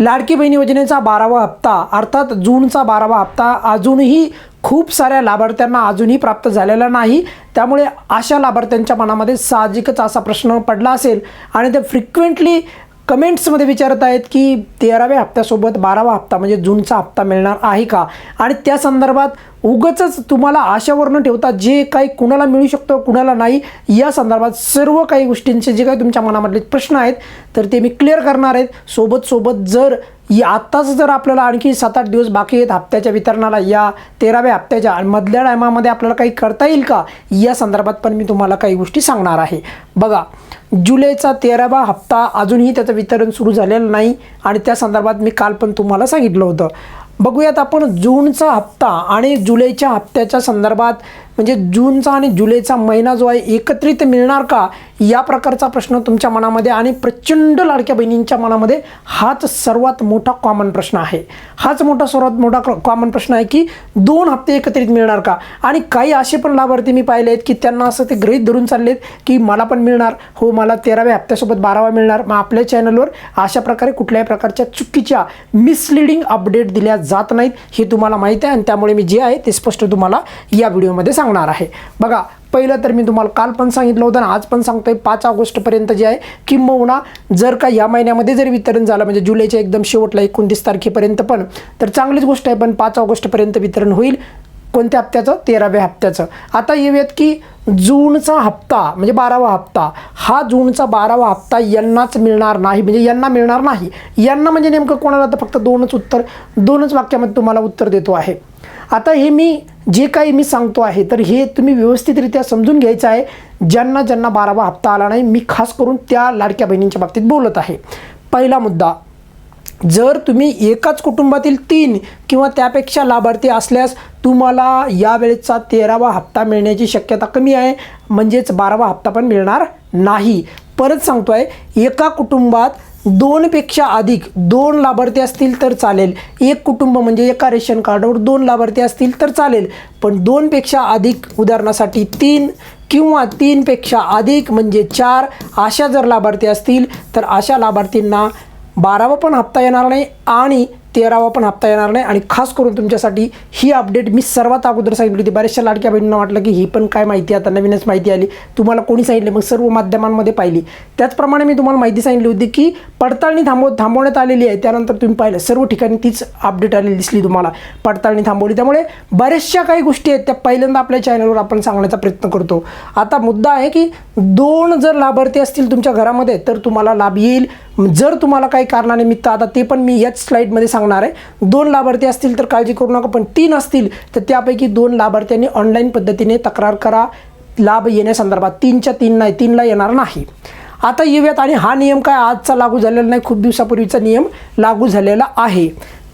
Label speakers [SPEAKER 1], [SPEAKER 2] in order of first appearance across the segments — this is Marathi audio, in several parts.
[SPEAKER 1] लाडकी बहीण योजनेचा बारावा हप्ता अर्थात जूनचा बारावा हप्ता अजूनही खूप साऱ्या लाभार्थ्यांना अजूनही प्राप्त झालेला नाही. त्यामुळे अशा लाभार्थ्यांच्या मनामध्ये साहजिकच असा प्रश्न पडला असेल आणि ते फ्रिक्वेंटली कमेंट्समध्ये विचारत आहेत की तेराव्या हप्त्यासोबत बारावा हप्ता म्हणजे जूनचा हप्ता मिळणार आहे का? आणि त्या संदर्भात उगच तुम्हाला आशावर न ठेवता जे काही कुणाला मिळू शकतो कुणाला नाही या संदर्भात सर्व काही गोष्टींचे जे काही तुमच्या मनामधले प्रश्न आहेत तर ते मी क्लिअर करणार आहेत. सोबत सोबत जर या आत्ताच जर आपल्याला आणखी सात आठ दिवस बाकी आहेत हप्त्याच्या वितरणाला या तेराव्या हप्त्याच्या आणि मधल्या टायमामध्ये आपल्याला काही करता येईल का? या संदर्भात पण मी तुम्हाला काही गोष्टी सांगणार आहे. बघा जुलैचा तेरावा हप्ता अजूनही त्याचं वितरण सुरू झालेलं नाही आणि त्या संदर्भात मी काल पण तुम्हाला सांगितलं होतं. बघूयात आपण जूनचा हप्ता आणि जुलैच्या हप्त्याच्या संदर्भात म्हणजे जूनचा आणि जुलैचा महिना जो आहे एकत्रित मिळणार का? या प्रकारचा प्रश्न तुमच्या मनामध्ये आणि प्रचंड लाडक्या बहिणींच्या मनामध्ये हाच सर्वात मोठा कॉमन प्रश्न आहे. हाच मोठा सर्वात मोठा कॉमन प्रश्न आहे की दोन हप्ते एकत्रित मिळणार का? आणि काही असे पण लाभार्थी मी पाहिले आहेत की त्यांना असं ते गृहीत धरून चाललेत की मला पण मिळणार. हो मला तेराव्या हप्त्यासोबत बारावा मिळणार. मग आपल्या चॅनलवर अशा प्रकारे कुठल्याही प्रकारच्या चुकीच्या मिसलिडिंग अपडेट दिल्या जात नाहीत हे तुम्हाला माहीत आहे आणि त्यामुळे मी जे आहे ते स्पष्ट तुम्हाला या व्हिडिओमध्ये सांगणार आहे. बघा पहिलं तर मी तुम्हाला काल पण सांगितलं होतं आणि आज पण सांगतोय पाच ऑगस्टपर्यंत जे आहे किंबहुना जर का या महिन्यामध्ये जर वितरण झालं म्हणजे जुलैच्या एकदम शेवटला एकोणतीस तारखेपर्यंत पण तर चांगलीच गोष्ट आहे पण पाच ऑगस्टपर्यंत वितरण होईल. कोणत्या हप्त्याचं? तेराव्या हप्त्याचं. आता येऊयात की जूनचा हप्ता म्हणजे बारावा हप्ता हा जूनचा बारावा हप्ता यांनाच मिळणार नाही म्हणजे यांना मिळणार नाही. यांना म्हणजे नेमकं कोणाला तर फक्त दोनच उत्तर दोनच वाक्यामध्ये तुम्हाला उत्तर देतो आहे. आता हे मी जे काही मी सांगतो आहे तर हे तुम्ही व्यवस्थितरित्या समजून घ्यायचं आहे. ज्यांना ज्यांना बारावा हप्ता आला नाही मी खास करून त्या लाडक्या बहिणींच्या बाबतीत बोलत आहे. पहिला मुद्दा जर तुम्ही एकाच कुटुंबातील तीन किंवा त्यापेक्षा लाभार्थी असल्यास तुम्हाला यावेळेचा तेरावा हप्ता मिळण्याची शक्यता कमी आहे. म्हणजेच बारावा हप्ता पण मिळणार नाही. परत सांगतो आहे एका कुटुंबात दोनपेक्षा अधिक दोन लाभार्थी असतील तर चालेल. एक कुटुंब म्हणजे एका रेशन कार्डवर दोन लाभार्थी असतील तर चालेल. पण दोनपेक्षा अधिक उदाहरणासाठी तीन किंवा तीनपेक्षा अधिक म्हणजे चार अशा जर लाभार्थी असतील तर अशा लाभार्थींना बारावा पण हप्ता येणार नाही आणि तेरावा पण हप्ता येणार नाही. आणि खास करून तुमच्यासाठी ही अपडेट मी सर्वात अगोदर सांगितली होती. बऱ्याचशा लाडक्या बहिणींना वाटलं की ही पण काय माहिती आता नवीनच माहिती आली. तुम्हाला कोणी सांगितले? मग सर्व माध्यमांमध्ये पाहिली. त्याचप्रमाणे मी तुम्हाला माहिती सांगितली होती की पडताळणी थांबव थांबवण्यात आलेली आहे. त्यानंतर तुम्ही पाहिलं सर्व ठिकाणी तीच अपडेट आलेली दिसली तुम्हाला. पडताळणी थांबवली. त्यामुळे बऱ्याचशा काही गोष्टी आहेत त्या पहिल्यांदा आपल्या चॅनलवर आपण सांगण्याचा प्रयत्न करतो. आता मुद्दा आहे की दोन जर लाभार्थी असतील तुमच्या घरामध्ये तर तुम्हाला लाभ येईल. जर तुम्हाला काही कारणानिमित्त आता ते पण मी याच स्लाईडमध्ये सांगणार आहे. दोन लाभार्थी असतील तर काळजी करू नका पण तीन असतील तर त्यापैकी दोन लाभार्थ्यांनी ऑनलाईन पद्धतीने तक्रार करा. लाभ येण्यासंदर्भात तीनच्या तीन नाही तीनला येणार नाही. आता येऊयात आणि हा नियम काय आजचा लागू झालेला नाही खूप दिवसापूर्वीचा नियम लागू झालेला आहे.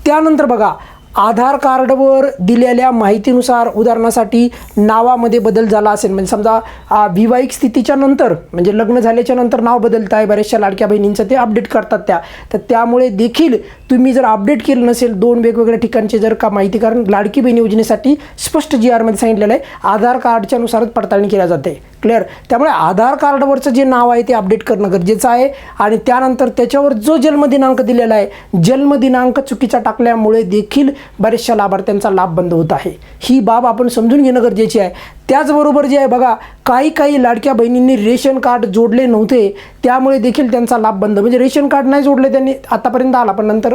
[SPEAKER 1] त्यानंतर बघा आधार कार्डवर दिलेल्या माहितीनुसार उदाहरणासाठी नावामध्ये बदल झाला असेल. म्हणजे समजा विवाहिक स्थितीच्या नंतर म्हणजे लग्न झाल्याच्यानंतर नाव बदलत आहे बऱ्याचशा लाडक्या बहिणींचं ते अपडेट करतात त्या. तर त्यामुळे देखील तुम्ही जर अपडेट केलं नसेल दोन वेगवेगळ्या ठिकाणचे जर का माहिती कारण लाडकी बहीण योजनेसाठी स्पष्ट जी आरमध्ये सांगितलेलं आहे आधार कार्डच्यानुसारच पडताळणी केल्या जाते. क्लिअर त्यामुळे आधार कार्डवरचं जे नाव आहे ते अपडेट करणं गरजेचं आहे. आणि त्यानंतर त्याच्यावर जो जन्मदिनांक दिलेला आहे जन्मदिनांक चुकीचा टाकल्यामुळे देखील बऱ्याचशा लाभार्थ्यांचा लाभ बंद होत आहे. ही बाब आपण समजून घेणं गरजेची आहे. त्याचबरोबर जे आहे बघा काही काही लाडक्या बहिणींनी रेशन कार्ड जोडले नव्हते. त्यामुळे देखील त्यांचा लाभ बंद. म्हणजे रेशन कार्ड नाही जोडले त्यांनी आतापर्यंत आला पण नंतर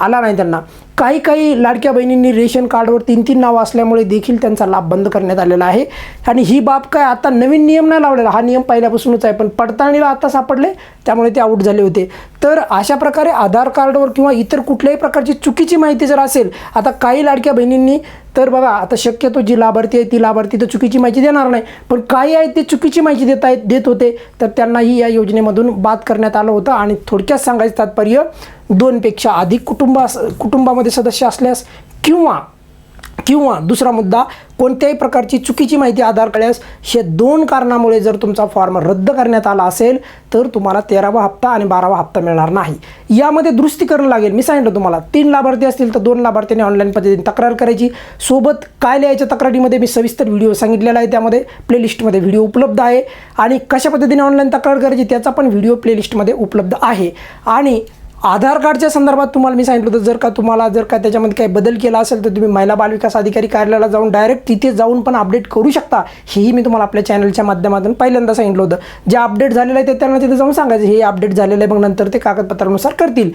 [SPEAKER 1] आला नाही त्यांना. काही काही लाडक्या बहिणींनी रेशन कार्डवर तीन तीन नावं असल्यामुळे देखील त्यांचा लाभ बंद करण्यात आलेला आहे. आणि ही बाब काय आता नवीन नियम नाही लावलेला. हा नियम पहिल्यापासूनच आहे पण पडताळणीला आता सापडले त्यामुळे ते आऊट झाले होते. तर अशा प्रकारे आधार कार्डवर किंवा इतर कुठल्याही प्रकारची चुकीची माहिती जर असेल आता काही लाडक्या बहिणींनी तर बघा आता शक्यतो जी लाभार्थी आहे ती लाभार्थी तर चुकीची माहिती देणार नाही पण काही आहेत ते चुकीची माहिती देत आहेत देत होते तर त्यांनाही या योजनेमधून बाद करण्यात आलं होतं. आणि थोडक्यात सांगायचं तात्पर्य दोनपेक्षा अधिक कुटुंब कुटुंबामध्ये कुटुंबामध्ये सदस्य असल्यास किंवा किंवा दुसरा मुद्दा कोणत्याही प्रकारची चुकीची माहिती आधार कळल्यास हे दोन कारणामुळे जर तुमचा फॉर्म रद्द करण्यात आला असेल तर तुम्हाला तेरावा हप्ता आणि बारावा हप्ता मिळणार नाही. यामध्ये दुरुस्ती करणं लागेल. मी सांगितलं तुम्हाला तीन लाभार्थी असतील तर दोन लाभार्थ्यांनी ऑनलाईन पद्धतीने तक्रार करायची. सोबत काय लिहायच्या तक्रारीमध्ये मी सविस्तर व्हिडिओ सांगितलेला आहे त्यामध्ये प्लेलिस्टमध्ये व्हिडिओ उपलब्ध आहे. आणि कशा पद्धतीने ऑनलाईन तक्रार करायची त्याचा पण व्हिडिओ प्लेलिस्टमध्ये उपलब्ध आहे. आणि आधार कार्डच्या संदर्भात तुम्हाला मी सांगितलं होतं जर का तुम्हाला जर का त्याच्यामध्ये काही बदल केला असेल तर तुम्ही महिला बालविकास अधिकारी कार्यालयाला जाऊन डायरेक्ट तिथे जाऊन पण अपडेट करू शकता. हेही मी तुम्हाला आपल्या चॅनलच्या माध्यमातून पहिल्यांदा सांगितलं होतं. जे अपडेट झालेलं आहे ते त्यांना तिथे जाऊन सांगायचं हे अपडेट झालेलं आहे मग नंतर ते कागदपत्रानुसार करतील.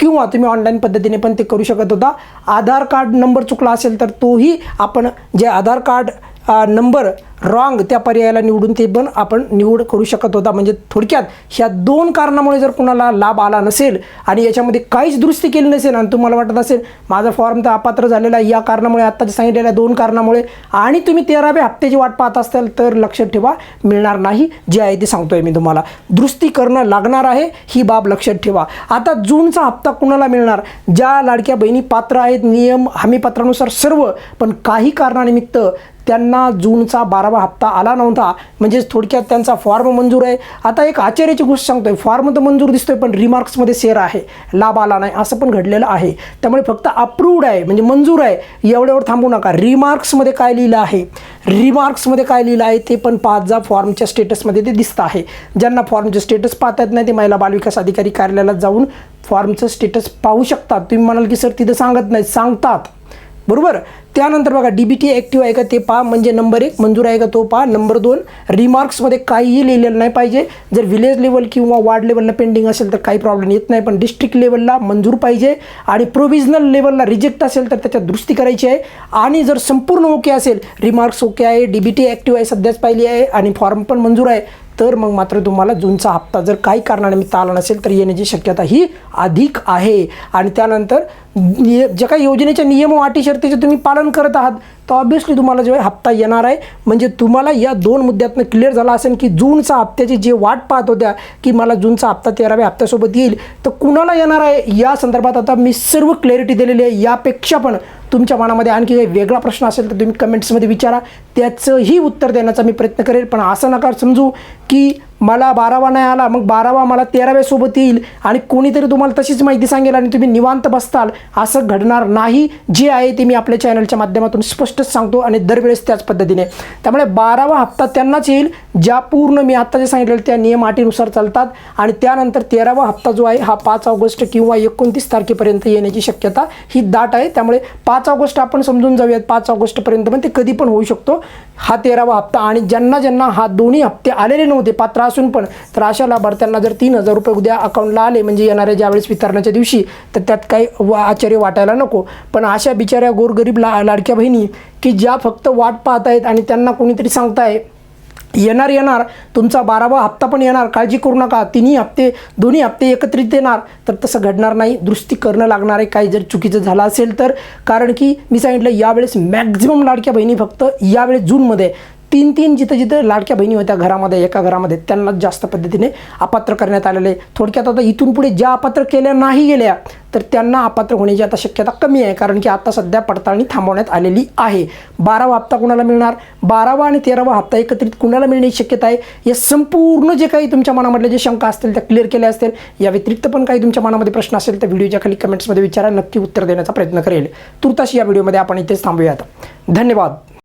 [SPEAKER 1] किंवा तुम्ही ऑनलाईन पद्धतीने पण ते करू शकत होता. आधार कार्ड नंबर चुकला असेल तर तोही आपण जे आधार कार्ड नंबर रॉंग त्या पर्यायाला निवडून ते पण आपण निवड करू शकत होता. म्हणजे थोडक्यात ह्या दोन कारणामुळे जर कुणाला लाभ आला नसेल आणि याच्यामध्ये काहीच दुरुस्ती केली नसेल आणि तुम्हाला वाटत असेल माझा फॉर्म तर अपात्र झालेला आहे या कारणामुळे आत्ताच सांगितलेल्या दोन कारणामुळे आणि तुम्ही तेराव्या हप्त्याची वाट पाहत असाल तर लक्षात ठेवा मिळणार नाही. जे आहे ते सांगतोय मी तुम्हाला. दुरुस्ती करणं लागणार आहे ही बाब लक्षात ठेवा. आता जूनचा हप्ता कुणाला मिळणार? ज्या लाडक्या बहिणी पात्र आहेत नियम हमीपत्रानुसार सर्व पण काही कारणानिमित्त त्यांना जूनचा बारावा हप्ता आला नव्हता. म्हणजेच थोडक्यात त्यांचा फॉर्म मंजूर आहे. आता एक आश्चर्याची गोष्ट सांगतोय. फॉर्म तर मंजूर दिसतोय पण रिमार्क्समध्ये शेअर आहे. लाभ आला नाही असं पण घडलेलं आहे. त्यामुळे फक्त अप्रूव्ड आहे म्हणजे मंजूर आहे एवढ्यावर थांबू नका. रिमार्क्समध्ये काय लिहिलं आहे? रिमार्क्समध्ये काय लिहिलं आहे ते पण पाच जा. फॉर्मच्या स्टेटसमध्ये ते दिसतं आहे. ज्यांना फॉर्मचे स्टेटस पाहता येत नाही ते महिला बालविकास अधिकारी कार्यालयाला जाऊन फॉर्मचं स्टेटस पाहू शकतात. तुम्ही म्हणाल की सर तिथं सांगत नाही. सांगतात. बरोबर? त्यानंतर बघा डी बी टी ॲक्टिव्ह आहे का ते पहा. म्हणजे नंबर एक मंजूर आहे का तो पहा. नंबर दोन रिमार्क्समध्ये काहीही लिहिलेलं नाही पाहिजे. जर विलेज लेवल किंवा वार्ड लेवलला पेंडिंग असेल तर काही प्रॉब्लेम येत नाही. पण डिस्ट्रिक्ट लेवलला मंजूर पाहिजे. आणि प्रोव्हिजनल लेवलला रिजेक्ट असेल तर त्याच्यात दुरुस्ती करायची आहे. आणि जर संपूर्ण ओके असेल रिमार्क्स ओके आहे डी बी टी ॲक्टिव्ह आहे सध्याच पाहिली आहे. आणि फॉर्म पण मंजूर आहे. तर मग मात्र तुम्हाला जूनचा हप्ता जर काही कारणानिमित्त आला नसेल तर येण्याची शक्यता ही अधिक आहे. आणि त्यानंतर निय ज्या काही योजनेच्या नियम व अटी शर्तीचे तुम्ही पालन करत आहात तर ऑब्विसली तुम्हाला जेव्हा हप्ता येणार आहे. म्हणजे तुम्हाला या दोन मुद्द्यातनं क्लिअर झाला असेल की जूनचा हप्त्याची जे वाट पाहत होत्या की मला जूनचा हप्ता तेराव्या हप्त्यासोबत येईल तर कुणाला येणार आहे? या संदर्भात आता मी सर्व क्लॅरिटी दिलेली आहे. यापेक्षा पण तुमच्या मनामध्ये आणखी काही वेगळा प्रश्न असेल तर तुम्ही कमेंट्समध्ये विचारा. त्याचंही उत्तर देण्याचा मी प्रयत्न करेल. पण असं नका समजू की मला बारावा नाही आला मग बारावा मला तेराव्या सोबत येईल आणि कोणीतरी तुम्हाला तशीच माहिती सांगेल आणि तुम्ही निवांत बसताल असं घडणार नाही. जे आहे ते मी आपल्या चॅनलच्या माध्यमातून स्पष्टच सांगतो आणि दरवेळेस त्याच पद्धतीने. त्यामुळे बारावा हप्ता त्यांनाच येईल ज्या पूर्ण मी आत्ता जे सांगितलेलं त्या नियम अटीनुसार चालतात आणि त्यानंतर तेरावा हप्ता जो आहे हा पाच ऑगस्ट किंवा एकोणतीस तारखेपर्यंत येण्याची शक्यता ही दाट आहे. त्यामुळे पाच ऑगस्ट आपण समजून जाऊयात पाच ऑगस्टपर्यंत पण ते कधी पण होऊ शकतो. हा तेरावा हप्ता आणि ज्यांना ज्यांना हा दोन्ही हप्ते आलेले नव्हते पात्र असून पण तर अशा लाभार्थ्यांना जर तीन हजार रुपये उद्या अकाउंटला आले म्हणजे येणाऱ्या ज्यावेळेस वितरणाच्या दिवशी तर त्यात काही वा- आश्चर्य वाटायला नको. पण अशा बिचाऱ्या गोरगरीब ला लाडक्या बहिणी की ज्या फक्त वाट पाहत आहेत आणि त्यांना कोणीतरी सांगताय येणार येणार तुमचा बारावा हप्ता पण येणार काळजी करू नका तिन्ही हप्ते दोन्ही हप्ते एकत्रित येणार तर तसं घडणार नाही. दुरुस्ती करणं लागणार आहे. काही जर चुकीचं झालं असेल तर कारण की मी सांगितलं यावेळेस मॅक्झिमम लाडक्या बहिणी फक्त यावेळेस जूनमध्ये. तीन तीन जिथं जिथं लाडक्या बहिणी होत्या घरामध्ये एका घरामध्ये त्यांना जास्त पद्धतीने अपात्र करण्यात आलेले. थोडक्यात आता इथून पुढे ज्या अपात्र केल्या नाही गेल्या तर त्यांना अपात्र होण्याची आता शक्यता कमी आहे कारण की आता सध्या पडताळणी थांबवण्यात आलेली आहे. बारावा हप्ता कुणाला मिळणार? बारावा आणि तेरावा हप्ता एकत्रित कुणाला मिळण्याची शक्यता आहे? या संपूर्ण जे काही तुमच्या मनामधले जे शंका असतील त्या क्लिअर केल्या असतील. या व्यतिरिक्त पण काही तुमच्या मनामध्ये प्रश्न असेल तर व्हिडिओच्या खाली कमेंट्समध्ये विचारा. नक्की उत्तर देण्याचा प्रयत्न करेल. तुर्ताशी या व्हिडिओमध्ये आपण इथेच थांबूयात. धन्यवाद.